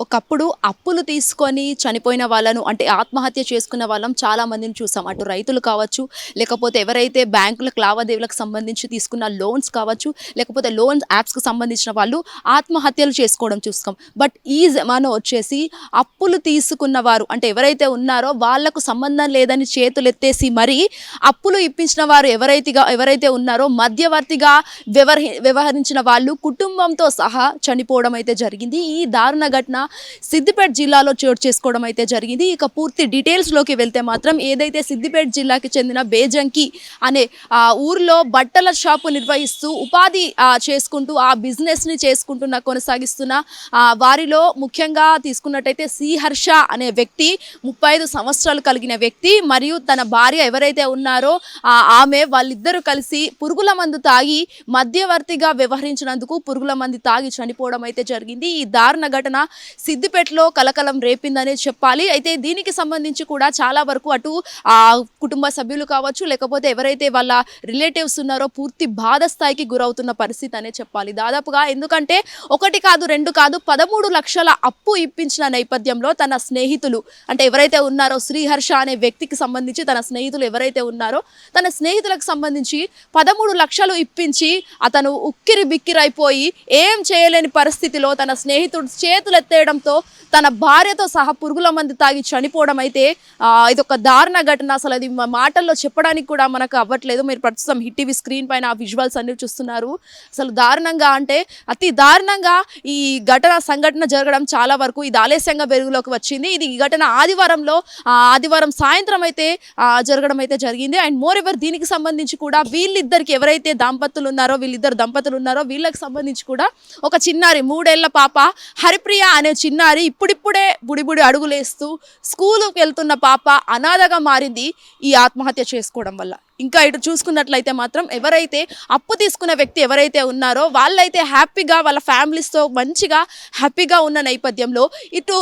ఒకప్పుడు అప్పులు తీసుకొని చనిపోయిన వాళ్ళను అంటే ఆత్మహత్య చేసుకున్న వాళ్ళం చాలా మందిని చూసాం. అటు రైతులు కావచ్చు లేకపోతే ఎవరైతే బ్యాంకులకు లావాదేవీలకు సంబంధించి తీసుకున్న లోన్స్ కావచ్చు లేకపోతే లోన్ యాప్స్కి సంబంధించిన వాళ్ళు ఆత్మహత్యలు చేసుకోవడం చూస్తాం బట్ ఈ జమానా వచ్చేసి అప్పులు తీసుకున్న వారు అంటే ఎవరైతే ఉన్నారో వాళ్ళకు సంబంధం లేదని చేతులు ఎత్తేసి మరీ అప్పులు ఇప్పించిన వారు ఎవరైతే ఎవరైతే ఉన్నారో మధ్యవర్తిగా వ్యవహరి వ్యవహరించిన వాళ్ళు కుటుంబంతో సహా చనిపోవడం అయితే జరిగింది. ఈ దారుణ ఘటన సిద్దిపేట జిల్లాలో చోటు చేసుకోవడం అయితే జరిగింది. ఇక పూర్తి డీటెయిల్స్లోకి వెళ్తే మాత్రం ఏదైతే సిద్దిపేట జిల్లాకి చెందిన బేజంకి అనే ఆ ఊర్లో బట్టల షాపు నిర్వహిస్తూ ఉపాధి చేసుకుంటూ ఆ బిజినెస్ని చేసుకుంటున్న కొనసాగిస్తున్న వారిలో ముఖ్యంగా తీసుకున్నట్టయితే సిహర్ష అనే వ్యక్తి ముప్పై ఐదు సంవత్సరాలు కలిగిన వ్యక్తి మరియు తన భార్య ఎవరైతే ఉన్నారో ఆమె వాళ్ళిద్దరూ కలిసి పురుగుల మందు తాగి మధ్యవర్తిగా వ్యవహరించినందుకు పురుగుల మంది తాగి చనిపోవడం అయితే జరిగింది. ఈ దారుణ ఘటన సిద్దిపేటలో కలకలం రేపిందనే చెప్పాలి. అయితే దీనికి సంబంధించి కూడా చాలా వరకు అటు ఆ కుటుంబ సభ్యులు కావచ్చు లేకపోతే ఎవరైతే వాళ్ళ రిలేటివ్స్ ఉన్నారో పూర్తి బాధ స్థాయికి గురవుతున్న పరిస్థితి అనే చెప్పాలి. దాదాపుగా ఎందుకంటే ఒకటి కాదు రెండు కాదు పదమూడు లక్షల అప్పు ఇప్పించిన నేపథ్యంలో తన స్నేహితులు అంటే ఎవరైతే ఉన్నారో శ్రీహర్ష అనే వ్యక్తికి సంబంధించి తన స్నేహితులు ఎవరైతే ఉన్నారో తన స్నేహితులకు సంబంధించి పదమూడు లక్షలు ఇప్పించి అతను ఉక్కిరి బిక్కిరైపోయి ఏం చేయలేని పరిస్థితిలో తన స్నేహితుడు చేతులెత్తే చేయడంతో తన భార్యతో సహా పురుగుల మంది తాగి చనిపోవడం అయితే ఇదొక ఇది ఒక దారుణ ఘటన. అసలు అది మాటల్లో చెప్పడానికి కూడా మనకు అవ్వట్లేదు. మీరు ప్రస్తుతం హిట్ టీవీ స్క్రీన్ పైన ఆ విజువల్స్ అన్ని చూస్తున్నారు. అసలు దారుణంగా అంటే అతి దారుణంగా ఈ ఘటన సంఘటన జరగడం చాలా వరకు ఇది ఆలస్యంగా వెలుగులోకి వచ్చింది. ఇది ఈ ఘటన ఆదివారంలో ఆదివారం సాయంత్రం అయితే జరగడం అయితే జరిగింది. అండ్ మోర్ ఎవర్ దీనికి సంబంధించి కూడా వీళ్ళిద్దరికి ఎవరైతే దంపతులు ఉన్నారో వీళ్ళిద్దరు దంపతులు ఉన్నారో వీళ్ళకి సంబంధించి కూడా ఒక చిన్నారి మూడేళ్ళ పాప హరిప్రియ అనే చిన్నారి ఇప్పుడిప్పుడే బుడిబుడి అడుగులేస్తూ స్కూలుకి వెళ్తున్న పాప అనాథగా మారింది ఈ ఆత్మహత్య చేసుకోవడం వల్ల. ఇంకా ఇటు చూసుకున్నట్లయితే మాత్రం ఎవరైతే అప్పు తీసుకున్న వ్యక్తి ఎవరైతే ఉన్నారో వాళ్ళైతే హ్యాపీగా వాళ్ళ ఫ్యామిలీస్తో మంచిగా హ్యాపీగా ఉన్న నేపథ్యంలో ఇటు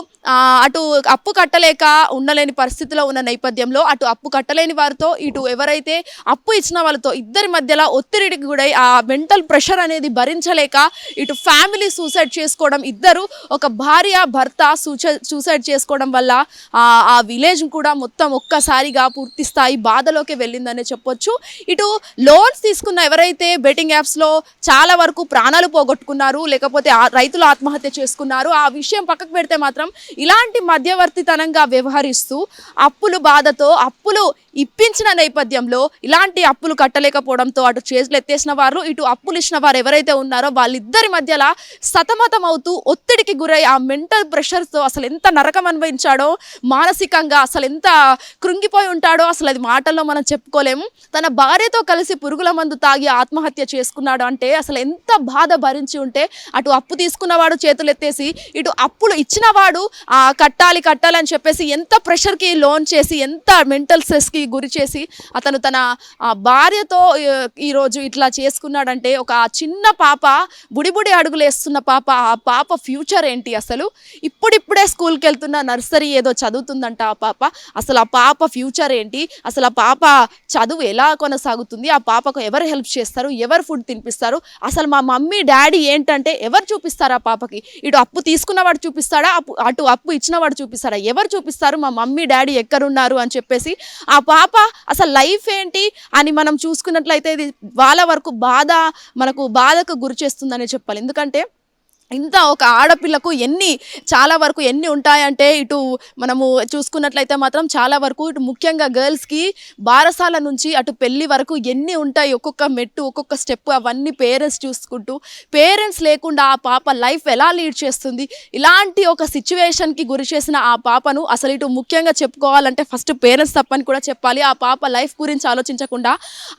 అటు అప్పు కట్టలేక ఉండలేని పరిస్థితిలో ఉన్న నేపథ్యంలో అటు అప్పు కట్టలేని వారితో ఇటు ఎవరైతే అప్పు ఇచ్చిన వాళ్ళతో ఇద్దరి మధ్యలో ఒత్తిడికి కూడా ఆ మెంటల్ ప్రెషర్ అనేది భరించలేక ఇటు ఫ్యామిలీ సూసైడ్ చేసుకోవడం ఇద్దరు ఒక భార్య భర్త సూసైడ్ సూసైడ్ చేసుకోవడం వల్ల ఆ విలేజ్ కూడా మొత్తం ఒక్కసారిగా పూర్తి స్థాయి బాధలోకి వెళ్ళిందనే చెప్పొచ్చు. ఇటు లోన్స్ తీసుకున్న ఎవరైతే బెట్టింగ్ యాప్స్లో చాలా వరకు ప్రాణాలు పోగొట్టుకున్నారు లేకపోతే రైతులు ఆత్మహత్య చేసుకున్నారు ఆ విషయం పక్కకు పెడితే మాత్రం ఇలాంటి మధ్యవర్తితనంగా వ్యవహరిస్తూ అప్పులు బాధతో అప్పులు ఇప్పించిన నేపథ్యంలో ఇలాంటి అప్పులు కట్టలేకపోవడంతో అటు చేతులు ఎత్తేసిన వారు ఇటు అప్పులు ఇచ్చిన వారు ఎవరైతే ఉన్నారో వాళ్ళిద్దరి మధ్యలో సతమతం అవుతూ ఒత్తిడికి గురై ఆ మెంటల్ ప్రెషర్తో అసలు ఎంత నరకం అనుభవించాడో మానసికంగా అసలు ఎంత కృంగిపోయి ఉంటాడో అసలు అది మాటల్లో మనం చెప్పుకోలేము. తన భార్యతో కలిసి పురుగుల మందు తాగి ఆత్మహత్య చేసుకున్నాడు అంటే అసలు ఎంత బాధ భరించి ఉంటే అటు అప్పు తీసుకున్నవాడు చేతులు ఎత్తేసి ఇటు అప్పులు ఇచ్చినవాడు కట్టాలి కట్టాలి అని చెప్పేసి ఎంత ప్రెషర్కి లోన్ చేసి ఎంత మెంటల్ స్ట్రెస్కి గురి చేసి అతను తన ఆ, భార్యతో ఈరోజు ఇట్లా చేసుకున్నాడంటే ఒక చిన్న పాప బుడిబుడి అడుగులేస్తున్న పాప ఆ పాప ఫ్యూచర్ ఏంటి అసలు? ఇప్పుడిప్పుడే స్కూల్కి వెళ్తున్న నర్సరీ ఏదో చదువుతుందంట ఆ పాప. అసలు ఆ పాప ఫ్యూచర్ ఏంటి? అసలు ఆ పాప చదువు ఎలా కొనసాగుతుంది? ఆ పాపకు ఎవరు హెల్ప్ చేస్తారు? ఎవరు ఫుడ్ తినిపిస్తారు? అసలు మా మమ్మీ డాడీ ఏంటంటే ఎవరు చూపిస్తారు ఆ పాపకి? ఇటు అప్పు తీసుకున్నవాడు చూపిస్తాడా? అప్పు అటు అప్పు ఇచ్చినవాడు చూపిస్తాడా? ఎవరు చూపిస్తారు? మా మమ్మీ డాడీ ఎక్కడున్నారు? అని చెప్పేసి ఆ పాప అసలు లైఫ్ ఏంటి అని మనం చూసుకున్నట్లయితే ఇది వాళ్ళ వరకు బాధ మనకు బాధకు గురి చేస్తుందని చెప్పాలి. ఎందుకంటే ఇంత ఒక ఆడపిల్లకు ఎన్ని చాలా వరకు ఎన్ని ఉంటాయంటే ఇటు మనము చూసుకున్నట్లయితే మాత్రం చాలా వరకు ఇటు ముఖ్యంగా గర్ల్స్కి బారసాల నుంచి అటు పెళ్ళి వరకు ఎన్ని ఉంటాయి ఒక్కొక్క మెట్టు ఒక్కొక్క స్టెప్ అవన్నీ పేరెంట్స్ చూసుకుంటూ పేరెంట్స్ లేకుండా ఆ పాప లైఫ్ ఎలా లీడ్ చేస్తుంది? ఇలాంటి ఒక సిచ్యువేషన్కి గురి చేసిన ఆ పాపను అసలు ఇటు ముఖ్యంగా చెప్పుకోవాలంటే ఫస్ట్ పేరెంట్స్ తప్పని కూడా చెప్పాలి. ఆ పాప లైఫ్ గురించి ఆలోచించకుండా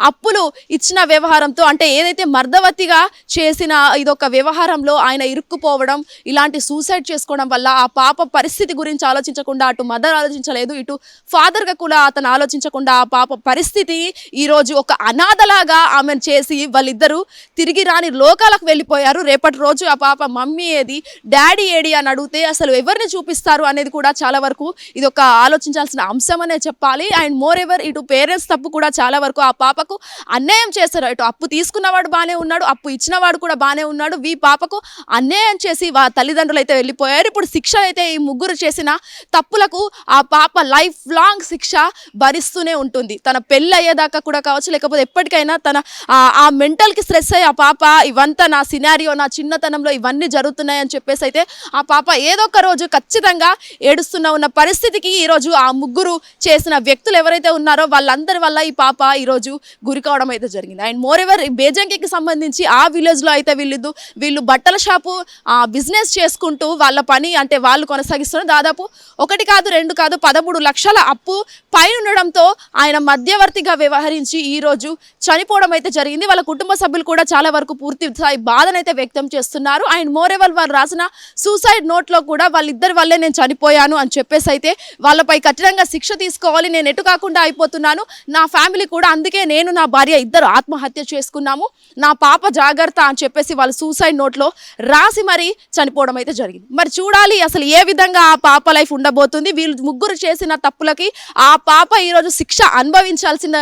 అప్పులు ఇచ్చిన వ్యవహారంతో అంటే ఏదైతే మర్దవతిగా చేసిన ఇదొక వ్యవహారంలో ఆయన ఇరుక్కుపోవడం ఇలాంటి సూసైడ్ చేసుకోవడం వల్ల ఆ పాప పరిస్థితి గురించి ఆలోచించకుండా అటు మదర్ ఆలోచించలేదు ఇటు ఫాదర్గా కూడా అతను ఆలోచించకుండా ఆ పాప పరిస్థితి ఈరోజు ఒక అనాథలాగా ఆమెను చేసి వాళ్ళిద్దరూ తిరిగి రాని లోకాలకు వెళ్ళిపోయారు. రేపటి రోజు ఆ పాప మమ్మీ ఏది డాడీ ఏడి అని అడిగితే అసలు ఎవరిని చూపిస్తారు అనేది కూడా చాలా వరకు ఇది ఒక ఆలోచించాల్సిన అంశం అనే చెప్పాలి. అండ్ మోర్ ఎవర్ ఇటు పేరెంట్స్ తప్పు కూడా చాలా వరకు ఆ పాపకు అన్యాయం చేస్తారు. ఇటు అప్పు తీసుకున్నవాడు బాగానే ఉన్నాడు అప్పు ఇచ్చినవాడు కూడా బాగానే ఉన్నాడు. వీ పాపకు అన్యాయం చేసి వా తల్లిదండ్రులు అయితే వెళ్ళిపోయారు. ఇప్పుడు శిక్ష అయితే ఈ ముగ్గురు చేసిన తప్పులకు ఆ పాప లైఫ్ లాంగ్ శిక్ష భరిస్తూనే ఉంటుంది. తన పెళ్ళి అయ్యేదాకా కూడా కావచ్చు లేకపోతే ఎప్పటికైనా తన ఆ- ఆ మెంటల్కి స్ట్రెస్ అయ్యి ఆ పాప ఇవంతా నా సినారియో నా చిన్నతనంలో ఇవన్నీ జరుగుతున్నాయని చెప్పేసి అయితే ఆ పాప ఏదో ఒక రోజు ఖచ్చితంగా ఏడుస్తున్న ఉన్న పరిస్థితికి ఈరోజు ఆ ముగ్గురు చేసిన వ్యక్తులు ఎవరైతే ఉన్నారో వాళ్ళందరి వల్ల ఈ పాప ఈరోజు గురి కావడం అయితే జరిగింది. అండ్ మోర్ ఎవర్ బేజంకికి సంబంధించి ఆ విలేజ్లో అయితే వీళ్ళు వీళ్ళు బట్టల షాపు బిజినెస్ చేసుకుంటూ వాళ్ళ పని అంటే వాళ్ళు కొనసాగిస్తున్నారు. దాదాపు ఒకటి కాదు రెండు కాదు పదమూడు లక్షల అప్పు పైన ఉండడంతో ఆయన మధ్యవర్తిగా వ్యవహరించి ఈ రోజు చనిపోవడం అయితే జరిగింది. వాళ్ళ కుటుంబ సభ్యులు కూడా చాలా వరకు పూర్తి స్థాయి బాధనైతే వ్యక్తం చేస్తున్నారు. అండ్ మోరేవల్ వారు రాసిన సూసైడ్ నోట్లో కూడా వాళ్ళిద్దరి వల్లే నేను చనిపోయాను అని చెప్పేసి అయితే వాళ్ళపై కఠినంగా శిక్ష తీసుకోవాలి నేను ఎటు కాకుండా అయిపోతున్నాను. నా ఫ్యామిలీ కూడా అందుకే నేను నా భార్య ఇద్దరు ఆత్మహత్య చేసుకున్నాము. నా పాప జాగ్రత్త అని చెప్పేసి వాళ్ళు సూసైడ్ నోట్లో రాసి మరి చనిపోవడం అయితే జరిగింది. మరి చూడాలి అసలు ఏ విధంగా ఆ పాప లైఫ్ ఉండబోతుంది. వీళ్ళు ముగ్గురు చేసిన తప్పులకి ఆ పాప ఈరోజు శిక్ష అనుభవించాల్సిన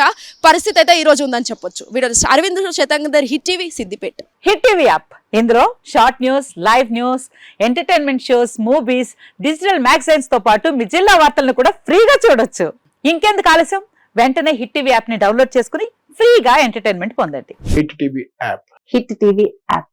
పరిస్థితి అయితే ఈరోజు ఉందని చెప్పొచ్చు. Video Arvind Shatangar hit TV Siddipet. Hit TV app. ఇందులో short news live news entertainment shows movies digital మ్యాగజైన్స్తో పాటు మీ జిల్లా వార్తలను కూడా ఫ్రీగా చూడొచ్చు. ఇంకెందుకు ఆలస్యం? వెంటనే హిట్ టీవీ యాప్ని డౌన్లోడ్ చేసుకుని ఫ్రీగా ఎంటర్టైన్మెంట్ పొందండి. Hit TV app. Hit TV app.